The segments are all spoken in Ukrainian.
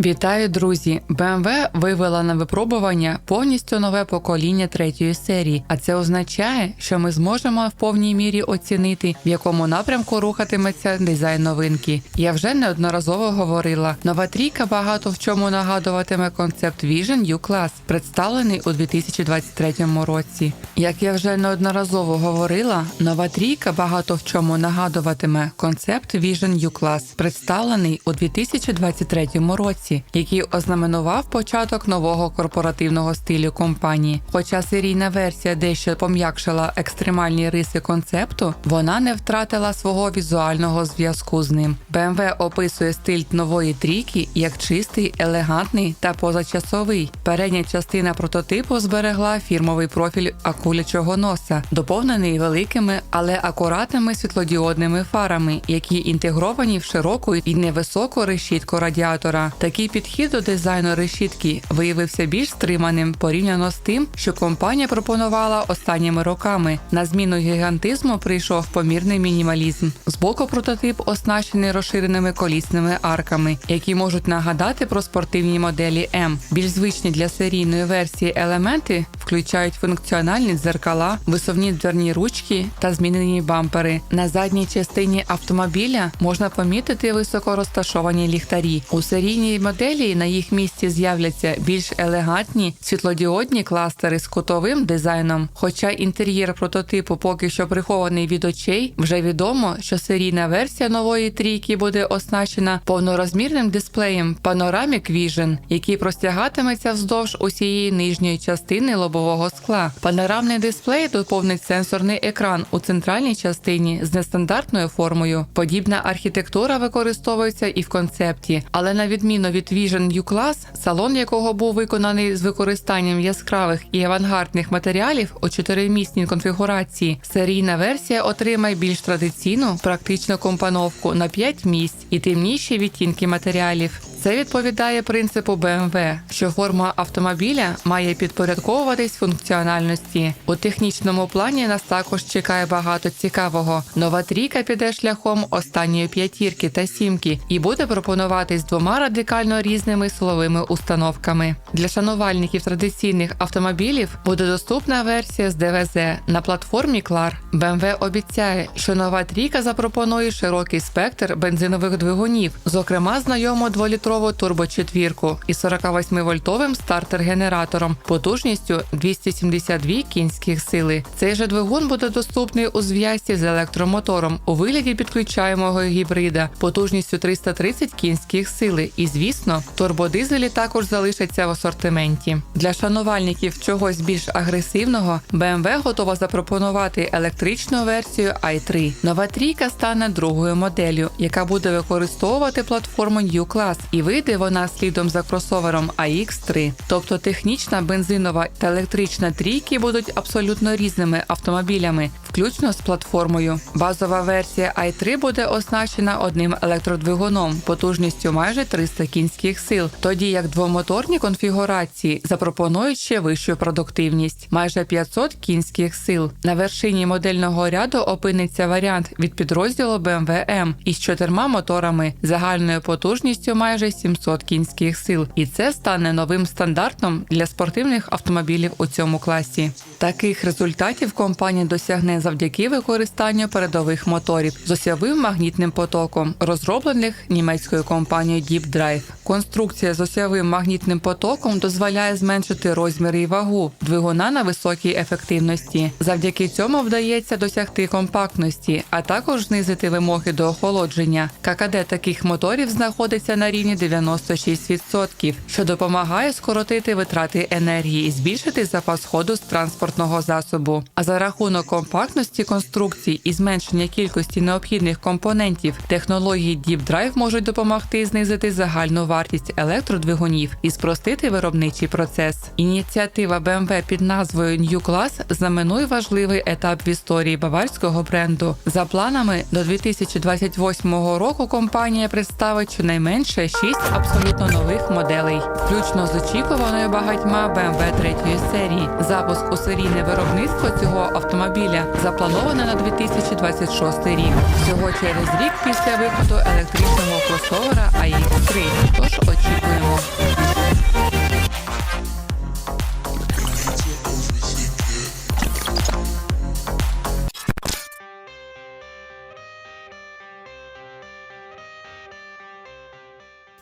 Вітаю, друзі! BMW вивела на випробування повністю нове покоління третьої серії, а це означає, що ми зможемо в повній мірі оцінити, в якому напрямку рухатиметься дизайн новинки. Я вже неодноразово говорила. Нова трійка багато в чому нагадуватиме концепт Vision U-Class, представлений у 2023 році. Як я вже неодноразово говорила, нова трійка багато в чому нагадуватиме концепт Vision U-Class, представлений у 2023 році який ознаменував початок нового корпоративного стилю компанії. Хоча серійна версія дещо пом'якшила екстремальні риси концепту, вона не втратила свого візуального зв'язку з ним. BMW описує стиль нової трійки як чистий, елегантний та позачасовий. Передня частина прототипу зберегла фірмовий профіль акулячого носа, доповнений великими, але акуратними світлодіодними фарами, які інтегровані в широку і невисоку решітку радіатора. Такий підхід до дизайну решітки виявився більш стриманим порівняно з тим, що компанія пропонувала останніми роками. На зміну гігантизму прийшов помірний мінімалізм. Збоку прототип оснащений розширеними колісними арками, які можуть нагадати про спортивні моделі М. Більш звичні для серійної версії елементи включають функціональні дзеркала, висувні дверні ручки та змінені бампери. На задній частині автомобіля можна помітити високо розташовані ліхтарі. У серійній моделі на їх місці з'являться більш елегантні світлодіодні кластери з кутовим дизайном. Хоча інтер'єр прототипу поки що прихований від очей, вже відомо, що серійна версія нової трійки буде оснащена повнорозмірним дисплеєм Panoramic Vision, який простягатиметься вздовж усієї нижньої частини лобового скла. Панорамний дисплей доповнить сенсорний екран у центральній частині з нестандартною формою. Подібна архітектура використовується і в концепті, але на відміну від Vision U-Class, салон якого був виконаний з використанням яскравих і авангардних матеріалів у чотиримісній конфігурації, серійна версія отримає більш традиційну практичну компоновку на 5 місць і темніші відтінки матеріалів. Це відповідає принципу BMW, що форма автомобіля має підпорядковуватись функціональності. У технічному плані нас також чекає багато цікавого. Нова трійка піде шляхом останньої п'ятірки та сімки і буде пропонуватись двома радикально різними силовими установками. Для шанувальників традиційних автомобілів буде доступна версія з ДВЗ на платформі CLAR. BMW обіцяє, що нова трійка запропонує широкий спектр бензинових двигунів, зокрема знайому 2-літрову турбочетвірку із 48-вольтовим стартер-генератором потужністю 272 кінських сили. Цей же двигун буде доступний у зв'язці з електромотором у вигляді підключаємого гібрида потужністю 330 кінських сили. І, звісно, турбодизелі також залишаться в асортименті. Для шанувальників чогось більш агресивного BMW готова запропонувати електричну версію i3. Нова трійка стане другою моделлю, яка буде використовувати платформу U-Class, і вийде вона слідом за кросовером AX3. Тобто технічна бензинова та електрична трійки будуть абсолютно різними автомобілями, включно з платформою. Базова версія i3 буде оснащена одним електродвигуном потужністю майже 300 кінських сил, тоді як двомоторні конфігурації запропонують ще вищу продуктивність майже 500 кінських сил. На вершині модельного ряду опиниться варіант від підрозділу BMW M із чотирма моторами загальною потужністю майже 700 кінських сил, і це стане новим стандартом для спортивних автомобілів у цьому класі. Таких результатів компанія досягне завдяки використанню передових моторів з осьовим магнітним потоком, розроблених німецькою компанією Deep Drive. Конструкція з осьовим магнітним потоком дозволяє зменшити розміри і вагу двигуна на високій ефективності. Завдяки цьому вдається досягти компактності, а також знизити вимоги до охолодження. ККД таких моторів знаходиться на рівні 96%, що допомагає скоротити витрати енергії і збільшити запас ходу з транспортного засобу. А за рахунок компактності конструкцій і зменшення кількості необхідних компонентів технології Deep Drive можуть допомогти знизити загальну вартість електродвигунів і спростити виробничий процес. Ініціатива BMW під назвою New Class знаменує важливий етап в історії баварського бренду. За планами до 2028 року компанія представить щонайменше 6 абсолютно нових моделей, включно з очікуваною багатьма BMW третьої серії. Запуск у серійне виробництво цього автомобіля запланована на 2026 рік. Всього через рік після виходу електричного кросовера АІ-3. Тож очікуємо.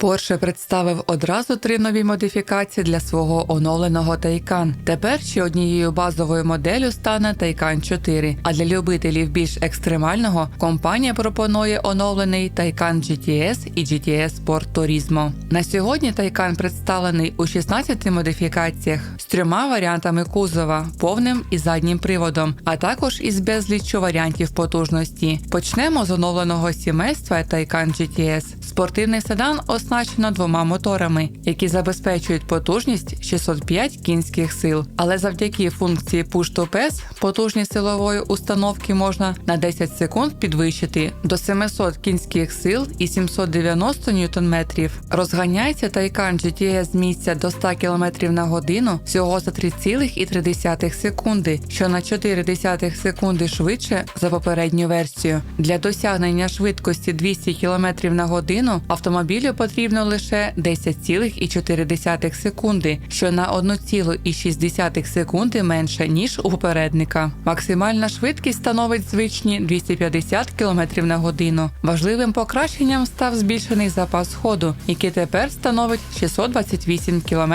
Porsche представив одразу три нові модифікації для свого оновленого Taycan. Тепер ще однією базовою моделлю стане Taycan 4. А для любителів більш екстремального компанія пропонує оновлений Taycan GTS і GTS Sport Turismo. На сьогодні Taycan представлений у 16 модифікаціях з трьома варіантами кузова, повним і заднім приводом, а також із безліччю варіантів потужності. Почнемо з оновленого сімейства Taycan GTS. Спортивний седан оснащено двома моторами, які забезпечують потужність 605 кінських сил. Але завдяки функції Push to Pass потужність силової установки можна на 10 секунд підвищити до 700 кінських сил і 790 ньютон-метрів. Розганяється Taycan GTS з місця до 100 км на годину всього за 3,3 секунди, що на 0,4 секунди швидше за попередню версію. Для досягнення швидкості 200 км на годину автомобілю потрібно лише 10,4 секунди, що на 1,6 секунди менше ніж у попередника. Максимальна швидкість становить звичні 250 км на годину. Важливим покращенням став збільшений запас ходу, який тепер становить 628 км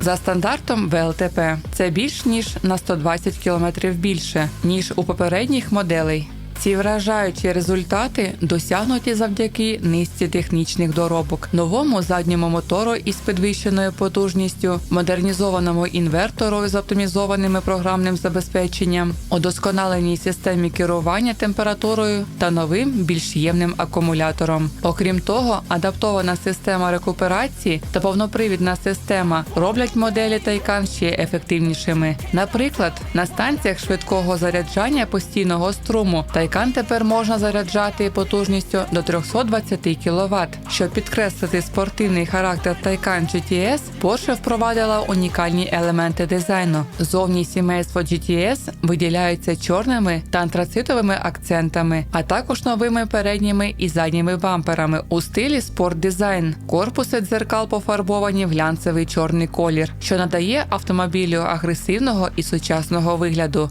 за стандартом ВЛТП. Це більш ніж на 120 км більше ніж у попередніх моделей. Ці вражаючі результати досягнуті завдяки низці технічних доробок, новому задньому мотору із підвищеною потужністю, модернізованому інвертору з оптимізованим програмним забезпеченням, удосконаленій системі керування температурою та новим більш ємним акумулятором. Окрім того, адаптована система рекуперації та повнопривідна система роблять моделі Taycan ще ефективнішими. Наприклад, на станціях швидкого заряджання постійного струму Taycan тепер можна заряджати потужністю до 320 кВт. Щоб підкреслити спортивний характер Taycan GTS, Porsche впровадила унікальні елементи дизайну. Зовні сімейство GTS виділяються чорними та антрацитовими акцентами, а також новими передніми і задніми бамперами у стилі спорт-дизайн. Корпуси дзеркал пофарбовані в глянцевий чорний колір, що надає автомобілю агресивного і сучасного вигляду.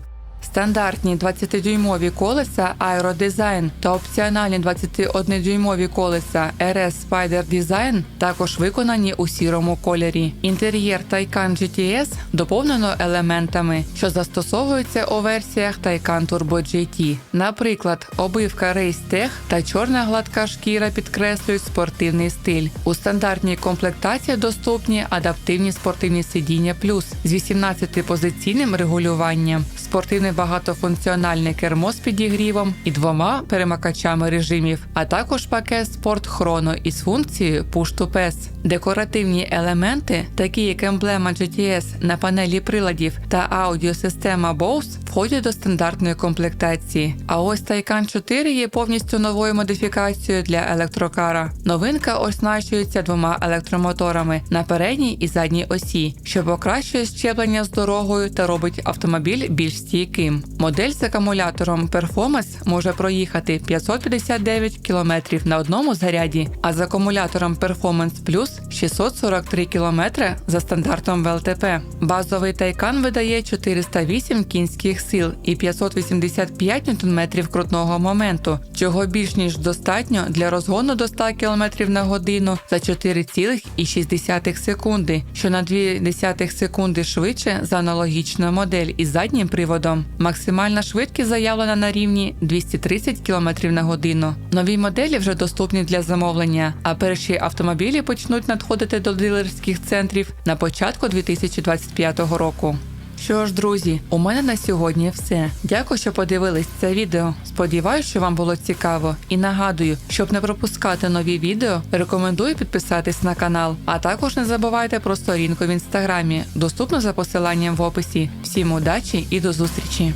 Стандартні 20-дюймові колеса Aerodesign та опціональні 21-дюймові колеса RS Spider Design також виконані у сірому кольорі. Інтер'єр Taycan GTS доповнено елементами, що застосовуються у версіях Taycan Turbo GT. Наприклад, обивка Race Tech та чорна гладка шкіра підкреслюють спортивний стиль. У стандартній комплектації доступні адаптивні спортивні сидіння плюс з 18-позиційним регулюванням. Спортивне багатофункціональне кермо з підігрівом і двома перемикачами режимів, а також пакет Sport Chrono із функцією Push to Pass. Декоративні елементи, такі як емблема GTS на панелі приладів та аудіосистема Bose, входять до стандартної комплектації. А ось Taycan 4 є повністю новою модифікацією для електрокара. Новинка оснащується двома електромоторами на передній і задній осі, що покращує щеплення з дорогою та робить автомобіль більш стійким. Модель з акумулятором Performance може проїхати 559 км на одному заряді, а з акумулятором Performance Plus 643 км за стандартом ВЛТП. Базовий Taycan видає 408 кінських сил і 585 Нм крутного моменту, чого більш ніж достатньо для розгону до 100 км на годину за 4,6 секунди, що на 0,2 секунди швидше за аналогічну модель із заднім приводом. Максимальна швидкість заявлена на рівні 230 км на годину. Нові моделі вже доступні для замовлення, а перші автомобілі почнуть надходити до дилерських центрів на початку 2025 року. Що ж, друзі, у мене на сьогодні все. Дякую, що подивились це відео. Сподіваюсь, що вам було цікаво. І нагадую, щоб не пропускати нові відео, рекомендую підписатись на канал. А також не забувайте про сторінку в інстаграмі, доступну за посиланням в описі. Всім удачі і до зустрічі!